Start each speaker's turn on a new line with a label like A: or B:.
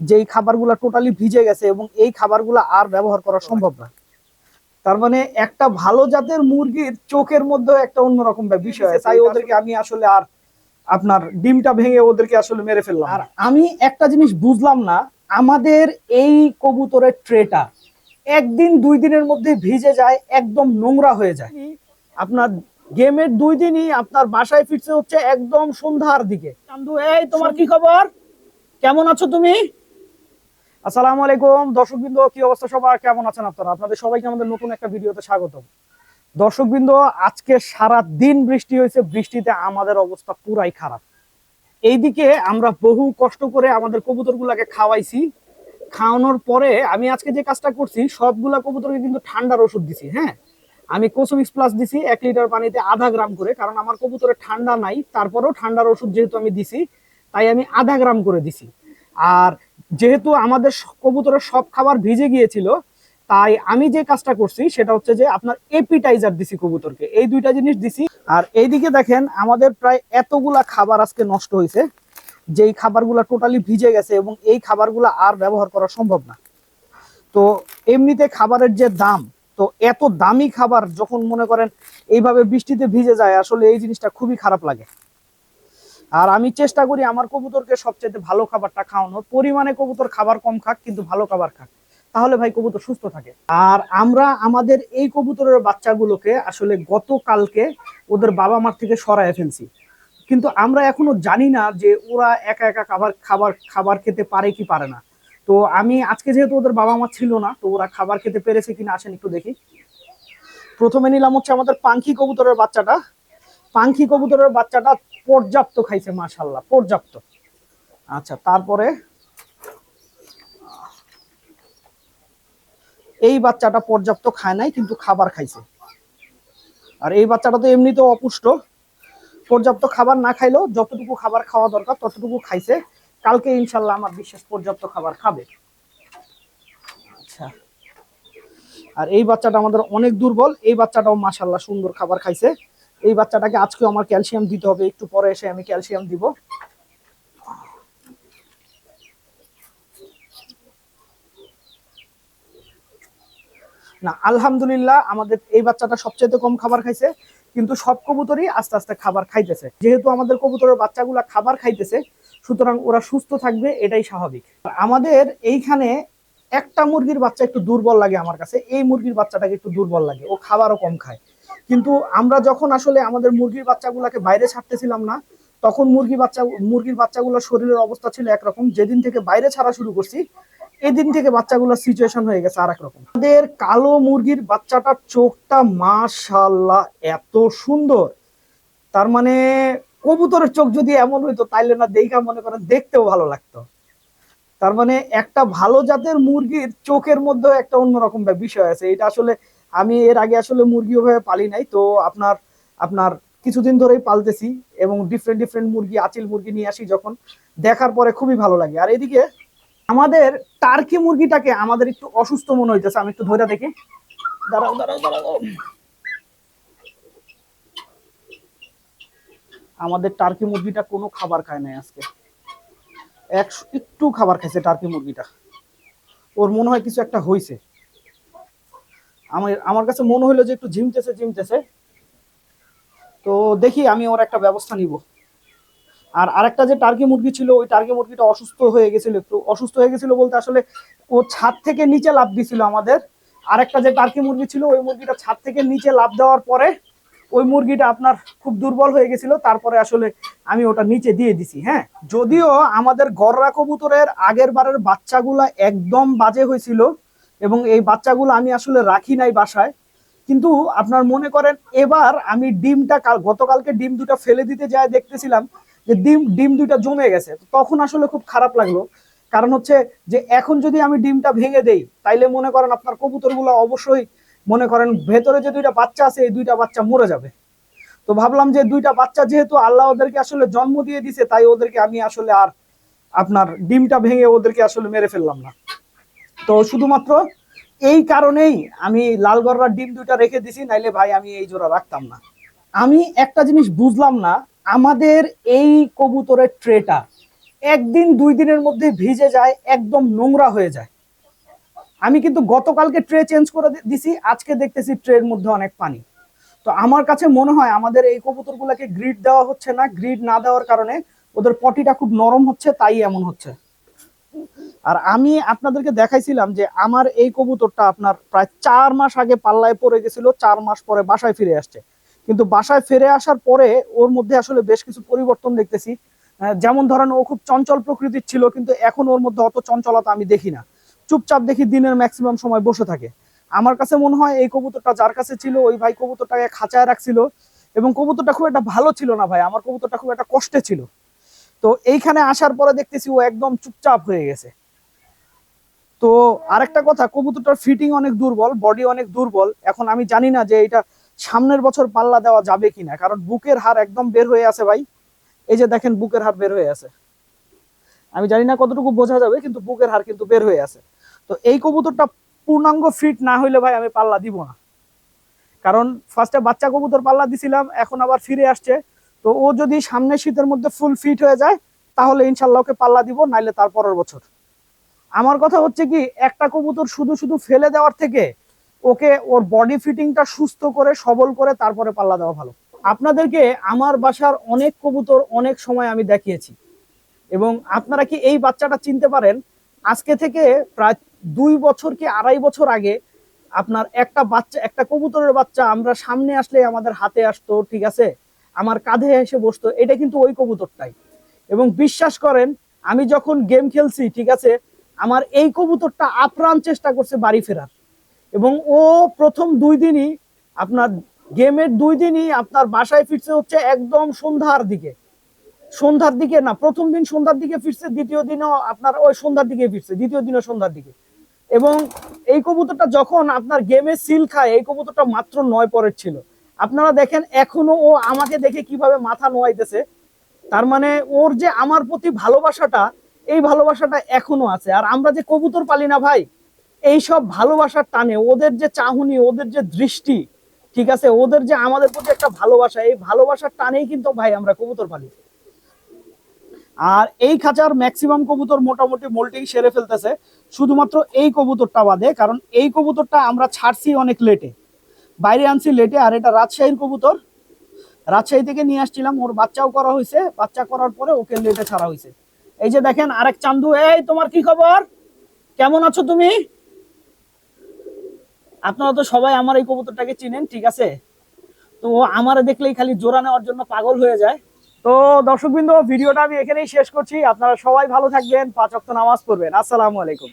A: যেই খাবারগুলো টোটালি ভিজে গেছে এবং এই খাবারগুলো আর ব্যবহার করা সম্ভব না। তার মানে একটা ভালো জাতের মুরগির চোখের মধ্যে একটা অন্যরকম বিষয় আছে। তাই ওদেরকে আমি আসলে আর আপনার ডিমটা ভেঙে ওদেরকে আসলে মেরে ফেললাম। আর আমি একটা জিনিস বুঝলাম না আমাদের এই কবুতরের ট্রেটা একদিন দুই দিনের মধ্যে ভিজে যায় একদম নোংরা হয়ে যায়। আপনার গেমের দুই দিনই আপনার বাসায় ফিরছে হচ্ছে একদম সন্ধ্যার দিকে। এই তোমার কি খবর? কেমন আছো তুমি? আসসালামু আলাইকুম। দর্শকবৃন্দ, কি অবস্থা সবার? কেমন আছেন আপনারা? আপনাদের সবাইকে আমাদের নতুন একটা ভিডিওতে স্বাগত দর্শকবৃন্দ, আজকে সারা দিন বৃষ্টি হয়েছে, বৃষ্টিতে আমাদের অবস্থা পুরাই খারাপ। এইদিকে আমরা বহু কষ্ট করে আমাদের কবুতরগুলোকে খাওয়াইছি। খাওয়ানোর পরে আমি আজকে যে কাজটা করছি, সবগুলা কবুতরকে কিন্তু ঠান্ডার ওষুধ দিছি হ্যাঁ? আমি কোসোমিক্স প্লাস দিছি, এক লিটার পানিতে আধা গ্রাম করে, কারণ আমার কবুতরে ঠান্ডা নাই, তারপরেও ঠান্ডার ওষুধ যেহেতু আমি দিছি, তাই আমি আধা গ্রাম করে দিছি। আর যেহেতু আমাদের কবুতরের সব খাবার ভিজে গিয়েছিল, তাই আমি যে কাজটা করছি সেটা হচ্ছে যে আপনার এপিটাইজার দিছি কবুতরকে। এই দুইটা জিনিস দিছি। আর এইদিকে দেখেন, আমাদের প্রায় এতগুলা খাবার আজকে নষ্ট হয়েছে, যেই খাবারগুলো টোটালি ভিজে গেছে এবং এই খাবারগুলো আর ব্যবহার করা সম্ভব না। তো এমনিতে খাবারের যে দাম, তো এত দামি খাবার যখন মনে করেন এইভাবে বৃষ্টিতে ভিজে যায়, আসলে এই জিনিসটা খুবই খারাপ লাগে। আর আমি চেষ্টা করি আমার কবুতরকে সবচেয়ে ভালো খাবারটা খাওয়ানোর। পরিমাণে কবুতর খাবার কম খাক, কিন্তু ভালো খাবার খাক। তাহলে ভাই কবুতর সুস্থ থাকে। আর আমরা আমাদের এই কবুতরের বাচ্চাগুলোকে আসলে গতকালকে ওদের বাবা মার থেকে সরায় ফেলছি। কিন্তু আমরা এখনও জানি না যে ওরা একা একা খাবার খাবার খাবার খেতে পারে কি পারে না। তো আমি আজকে যেহেতু ওদের বাবা মা ছিল না, তো ওরা খাবার খেতে পেরেছে কিনা আসেন একটু দেখি। প্রথমে নিলাম হচ্ছে আমাদের পাঙ্খি কবুতরের বাচ্চাটা। পাঙ্খি কবুতরের বাচ্চাটা পর্যাপ্ত খাইছে মাশাল্লাহ পর্যাপ্ত। আচ্ছা তারপরে এই বাচ্চাটা পর্যাপ্ত খায় নাই, কিন্তু খাবার খাইছে। আর এই বাচ্চাটা তো এমনিতেও অপুষ্ট। পর্যাপ্ত খাবার না খাইলেও যতটুকু খাবার খাওয়া দরকার, ততটুকু খাইছে। কালকে ইনশাল্লাহ আমার বিশ্বাস পর্যাপ্ত খাবার খাবে। আচ্ছা। আর এই বাচ্চাটা আমাদের অনেক দুর্বল, এই বাচ্চাটাও মাশাল্লাহ সুন্দর খাবার খাইছে। এই বাচ্চাটাকে আজকে আমার ক্যালসিয়াম দিতে হবে, একটু পরে এসে আমি ক্যালসিয়াম দিব। না, আলহামদুলিল্লাহ আমাদের এই বাচ্চাটা সবচেয়ে কম খাবার খাইছে, কিন্তু সব কবুতরই আস্তে আস্তে খাবার খাইতেছে। যেহেতু আমাদের কবুতরের বাচ্চাগুলা খাবার খাইতেছে, সুতরাং ওরা সুস্থ থাকবে, এটাই স্বাভাবিক। আমাদের এইখানে একটা মুরগির বাচ্চা একটু দুর্বল লাগে আমার কাছে, এই মুরগির বাচ্চাটাকে একটু দুর্বল লাগে, ও খাবারও কম খায়। কিন্তু আমরা যখন আসলে আমাদের মুরগির বাচ্চাগুলোকে বাইরে ছাড়তেছিলাম না, তখন মুরগি বাচ্চা, মুরগির বাচ্চাগুলোর শরীরের অবস্থা ছিল একরকম। যেদিন থেকে বাইরে ছাড়া শুরু করছি, এদিন থেকে বাচ্চাগুলোর সিচুয়েশন হয়ে গেছে আর রকম আমাদের কালো মুরগির বাচ্চাটার চোখটা মাশাল্লাহ এত সুন্দর। তার মানে কবুতরের চোখ যদি এমন হইতো, তাইলে না দেখা মনে করেন দেখতেও ভালো লাগতো। তার মানে একটা ভালো জাতের মুরগির চোখের মধ্যে একটা অন্যরকম বিষয় আছে। এটা আসলে আমি এর আগে আসলে মুরগি ওভাবে পালি নাই, তো আপনার আপনার কিছুদিন ধরেই পালতেছি এবং ডিফারেন্ট ডিফারেন্ট মুরগি, আচিল মুরগি নিয়ে আসি যখন। দেখার পরে খুবই ভালো লাগে। আর এদিকে আমাদের টার্কি মুরগিটাকে আমাদের একটু অসুস্থ মনে হইতেছে, আমি একটু ধরে দেখি। দাঁড়াও দাঁড়াও দাঁড়াও। আমাদের টার্কি মুরগিটা কোনো খাবার খায় নাই আজকে। এক একটু খাবার খাইছে টার্কি মুরগিটা। ওর মনে হয় কিছু একটা হইছে। আমার আমার কাছে মনে হইল যে একটু ঝিমতেছে ঝিমতেছে। তো দেখি আমি ওর একটা ব্যবস্থা নিব। আর আরেকটা যে টার্কি মুরগি ছিল, ওই টার্কি মুরগিটা অসুস্থ হয়ে গেছিল একটু। অসুস্থ হয়ে গেছিল বলতে আসলে ও ছাদ থেকে নিচে লাফ দিছিল আমাদের। আরেকটা যে টার্কি মুরগি ছিল, ওই মুরগিটা ছাদ থেকে নিচে লাফ দেওয়ার পরে ওই মুরগিটা আপনার খুব দুর্বল হয়ে গেছিল। তারপরে আসলে আমি ওটা নিচে দিয়ে দিছি হ্যাঁ? যদিও আমাদের গররা কবুতরের আগের বারের বাচ্চাগুলা একদম বাজে হয়েছিল এবং এই বাচ্চাগুলো আমি আসলে রাখি নাই বাসায়। কিন্তু আপনার মনে করেন, এবার আমি ডিমটা কাল গতকালকে ডিম দুটা ফেলে দিতে যায় দেখতেছিলাম যে ডিম ডিম দুইটা জমে গেছে। তখন আসলে খুব খারাপ লাগল। কারণ হচ্ছে যে এখন যদি আমি ডিমটা ভেঙে দেই, তাইলে মনে করেন আপনার কবুতরগুলো অবশ্যই মনে করেন ভেতরে যে দুইটা বাচ্চা আছে, এই দুইটা বাচ্চা মরে যাবে। তো ভাবলাম যে দুইটা বাচ্চা যেহেতু আল্লাহ ওদেরকে আসলে জন্ম দিয়ে দিছে, তাই ওদেরকে আমি আসলে আর আপনার ডিমটা ভেঙে ওদেরকে আসলে মেরে ফেললাম না। তো শুধুমাত্র এই কারণেই আমি লাল লালগড়ার ডিম দুইটা রেখে দিছি, নাইলে ভাই আমি এই জোড়া রাখতাম না। আমি একটা জিনিস বুঝলাম না, আমাদের এই কবুতরের ট্রেটা একদিন দুই দিনের মধ্যে ভিজে যায়, একদম নোংরা হয়ে যায়। আমি কিন্তু গতকালকে ট্রে চেঞ্জ করে দিছি, আজকে দেখতেছি ট্রের মধ্যে অনেক পানি। তো আমার কাছে মনে হয় আমাদের এই কবুতরগুলোকে গ্রিড দেওয়া হচ্ছে না, গ্রিড না দেওয়ার কারণে ওদের পটিটা খুব নরম হচ্ছে, তাই এমন হচ্ছে। আর আমি আপনাদেরকে দেখাইছিলাম যে আমার এই কবুতরটা আপনার প্রায় চার মাস আগে পাল্লায় পড়ে গেছিল, চার মাস পরে বাসায় ফিরে আসছে। কিন্তু বাসায় ফিরে আসার পরে ওর মধ্যে আসলে বেশ কিছু পরিবর্তন দেখতেছি। যেমন ধরেন ও খুব চঞ্চল প্রকৃতির ছিল, কিন্তু এখন ওর মধ্যে অত চঞ্চলতা আমি দেখি না। চুপচাপ দেখি দিনের ম্যাক্সিমাম সময় বসে থাকে। আমার কাছে মনে হয় এই কবুতরটা যার কাছে ছিল, ওই ভাই কবুতরটাকে খাঁচায় রাখছিল। এবং কবুতরটা খুব একটা ভালো ছিল না ভাই, আমার কবুতরটা খুব একটা কষ্টে ছিল। তো এইখানে আসার পরে দেখতেছি ও একদম চুপচাপ হয়ে গেছে। তো আরেকটা কথা, কবুতরটার ফিটিং অনেক দুর্বল বডি অনেক দুর্বল। এখন আমি জানি না যে এটা সামনের বছর পাল্লা দেওয়া যাবে কিনা, কারণ বুকের হার একদম বের হয়ে আছে ভাই। এই যে দেখেন, বুকের হার বের হয়ে আছে। আমি জানি না কতটুকু বোঝা যাবে, কিন্তু বুকের হার কিন্তু বের হয়ে আছে। তো এই কবুতরটা পূর্ণাঙ্গ ফিট না হইলে ভাই আমি পাল্লা দিব না। কারণ ফার্স্টে বাচ্চা কবুতর পাল্লা দিছিলাম, এখন আবার ফিরে আসছে। তো ও যদি সামনের শীতের মধ্যে ফুল ফিট হয়ে যায়, তাহলে ইনশাল্লাহকে পাল্লা দিব, নাইলে তার পরের বছর। আমার কথা হচ্ছে কি, একটা কবুতর শুধু শুধু ফেলে দেওয়ার থেকে ওকে ওর বডি ফিটিংটা সুস্থ করে, সবল করে তারপরে পাল্লা দেওয়া ভালো। আপনাদেরকে আমার বাসার অনেক কবুতর অনেক সময় আমি দেখিয়েছি। এবং আপনারা কি এই বাচ্চাটা চিনতে পারেন? আজকে থেকে প্রায় দুই বছর কি আড়াই বছর আগে আপনার একটা বাচ্চা, একটা কবুতরের বাচ্চা আমরা সামনে আসলে আমাদের হাতে আসতো, ঠিক আছে? আমার কাঁধে এসে বসতো। এটা কিন্তু ওই কবুতরটাই। এবং বিশ্বাস করেন, আমি যখন গেম খেলছি, ঠিক আছে আমার এই কবুতরটা আপ্রাণ চেষ্টা করছে বাড়ি ফেরার। এবং ও প্রথম দুই দিনই আপনার গেমের দুই দিনই আপনার বাসায় ফিরছে হচ্ছে একদম সন্ধ্যার দিকে। সন্ধ্যার দিকে না, প্রথম দিন সন্ধ্যার দিকে ফিরছে, দ্বিতীয় দিনও আপনার ওই সন্ধ্যার দিকে ফিরছে, দ্বিতীয় দিনও সন্ধ্যার দিকে। এবং এই কবুতরটা যখন আপনার গেমে সিল খায়, এই কবুতরটা মাত্র নয় পরের ছিল। আপনারা দেখেন, এখনও ও আমাকে দেখে কীভাবে মাথা নোয়াইতেছে। তার মানে ওর যে আমার প্রতি ভালোবাসাটা এই ভালোবাসাটা এখনও আছে। আর আমরা যে কবুতর পালি না ভাই, এই সব ভালোবাসার টানে, ওদের যে চাহনি, ওদের যে দৃষ্টি, ঠিক আছে? ওদের যে আমাদের প্রতি একটা ভালোবাসা, এই ভালোবাসার টানেই কিন্তু ভাই আমরা কবুতর পালি। আর এই খাঁচার ম্যাক্সিমাম কবুতর মোটামুটি মোল্টিং সেরে ফেলতেছে। শুধুমাত্র এই কবুতরটা বাদে, কারণ এই কবুতরটা আমরা ছাড়ছি অনেক লেটে বাইরে আনছি লেটে আর এটা রাজশাহীর কবুতর। রাজশাহী থেকে নিয়ে আসছিলাম, ওর বাচ্চাও করা হয়েছে। বাচ্চা করার পরে ওকে লেটে ছাড়া হয়েছে। এই যে দেখেন আরেক চান্দু, এই তোমার কি খবর? কেমন আছো তুমি? আপনারা তো সবাই আমার এই কবুতরটাকে চিনেন, ঠিক আছে? তো আমার দেখলেই খালি জোড়া নেওয়ার জন্য পাগল হয়ে যায়। তো দর্শকবৃন্দ, ভিডিওটা আমি এখানেই শেষ করছি। আপনারা সবাই ভালো থাকবেন, পাঁচ অক্ত নামাজ পড়বেন। আসসালামু আলাইকুম।